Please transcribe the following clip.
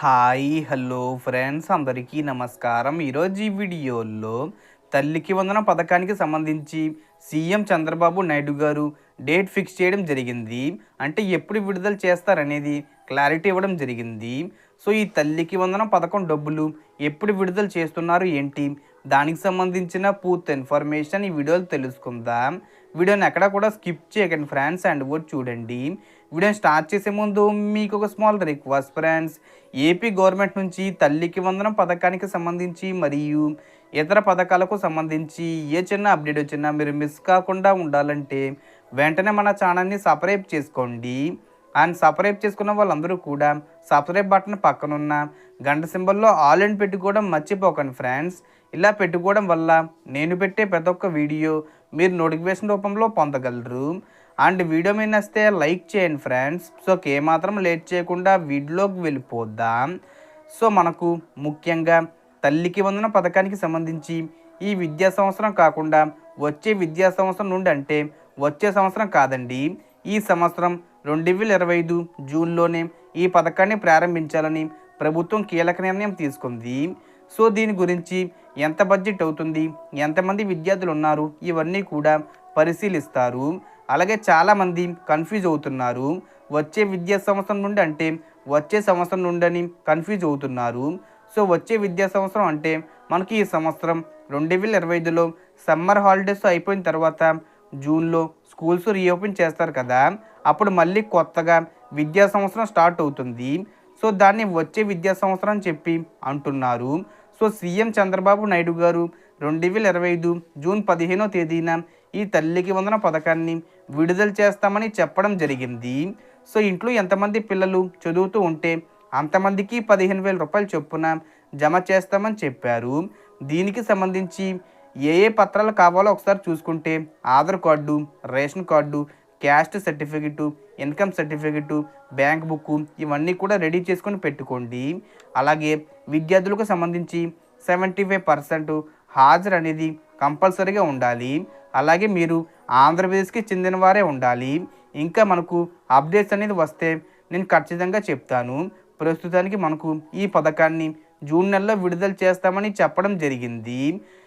Hi hello friends. అందరికీ నమస్కారం. ఈరోజు ఈ వీడియోలో తల్లికి వందన పథకానికి సంబంధించి సీఎం చంద్రబాబు నాయుడు గారు డేట్ ఫిక్స్ చేయడం జరిగింది. అంటే ఎప్పుడు విడుదల చేస్తారనేది క్లారిటీ ఇవ్వడం జరిగింది. సో ఈ తల్లికి వందన పథకం డబ్బులు ఎప్పుడు విడుదల చేస్తున్నారు ఏంటి? దానికి సంబంధించిన పూర్తి ఇన్ఫర్మేషన్ ఈ వీడియోలో తెలుసుకుందాం. వీడియోని ఎక్కడ కూడా స్కిప్ చేయకండి ఫ్రెండ్స్ అండ్ కూడా చూడండి. వీడియోని స్టార్ట్ చేసే ముందు మీకు ఒక small request friends. AP government నుంచి తల్లికి వందనం పథకానికి సంబంధించి మరియు ఇతర పథకాలకు సంబంధించి ఏ చిన్న అప్డేట్ వచ్చినా మీరు మిస్ కాకుండా ఉండాలంటే వెంటనే మన ఛానల్ని సబ్స్క్రైబ్ చేసుకోండి. అండ్ సబ్స్క్రైబ్ చేసుకున్న వాళ్ళందరూ కూడా సబ్స్క్రైబ్ బటన్ పక్కనున్న గంట సింబల్లో ఆల్ అండ్ పెట్టుకోవడం మర్చిపోకండి ఫ్రెండ్స్. ఇలా పెట్టుకోవడం వల్ల నేను పెట్టే ప్రతి ఒక్క వీడియో మీరు నోటిఫికేషన్ రూపంలో పొందగలరు. అండ్ వీడియో మీద నచ్చితే లైక్ చేయండి ఫ్రెండ్స్. సో ఏమాత్రం లేట్ చేయకుండా వీడియోకి వెళ్ళిపోద్దాం సో మనకు ముఖ్యంగా తల్లికి వందన పథకానికి సంబంధించి ఈ విద్యా సంవత్సరం కాకుండా వచ్చే విద్యా సంవత్సరం నుండి అంటే వచ్చే సంవత్సరం కాదండి. ఈ సంవత్సరం రెండు వేల ఇరవై ఐదు జూన్లోనే ఈ పథకాన్ని ప్రారంభించాలని ప్రభుత్వం కీలక నిర్ణయం తీసుకుంది. సో దీని గురించి ఎంత బడ్జెట్ అవుతుంది? ఎంతమంది విద్యార్థులు ఉన్నారు ఇవన్నీ కూడా పరిశీలిస్తారు. అలాగే చాలామంది కన్ఫ్యూజ్ అవుతున్నారు. వచ్చే విద్యా సంవత్సరం నుండి అంటే వచ్చే సంవత్సరం నుండి అని కన్ఫ్యూజ్ అవుతున్నారు. సో వచ్చే విద్యా సంవత్సరం అంటే మనకి ఈ సంవత్సరం రెండు వేల ఇరవై ఐదులో సమ్మర్ హాలిడేస్ అయిపోయిన తర్వాత జూన్లో స్కూల్స్ రీఓపెన్ చేస్తారు కదా. అప్పుడు మళ్ళీ కొత్తగా విద్యా సంవత్సరం స్టార్ట్ అవుతుంది. సో దాన్ని వచ్చే విద్యా సంవత్సరం అని చెప్పి అంటున్నారు. సో సీఎం చంద్రబాబు నాయుడు గారు రెండు వేల ఇరవై ఐదు జూన్ పదిహేనో తేదీన ఈ తల్లికి వందన పథకాన్ని విడుదల చేస్తామని చెప్పడం జరిగింది. సో ఇంట్లో ఎంతమంది పిల్లలు చదువుతూ ఉంటే అంతమందికి పదిహేను వేల రూపాయలు చొప్పున జమ చేస్తామని చెప్పారు. దీనికి సంబంధించి ఏ ఏ పత్రాలు కావాలో ఒకసారి చూసుకుంటే Aadhaar card ration card caste certificate income certificate bank book ఇవన్నీ కూడా రెడీ చేసుకొని పెట్టుకోండి. అలాగే విద్యార్థులకు సంబంధించి సెవెంటీ ఫైవ్ పర్సెంట్ హాజరు అనేది కంపల్సరీగా ఉండాలి. అలాగే మీరు ఆంధ్రప్రదేశ్కి చెందిన వారే ఉండాలి. ఇంకా మనకు అప్డేట్స్ అనేది వస్తే నేను ఖచ్చితంగా చెప్తాను. ప్రస్తుతానికి మనకు ఈ పథకాన్ని జూన్ నెలలో విడుదల చేస్తామని చెప్పడం జరిగింది.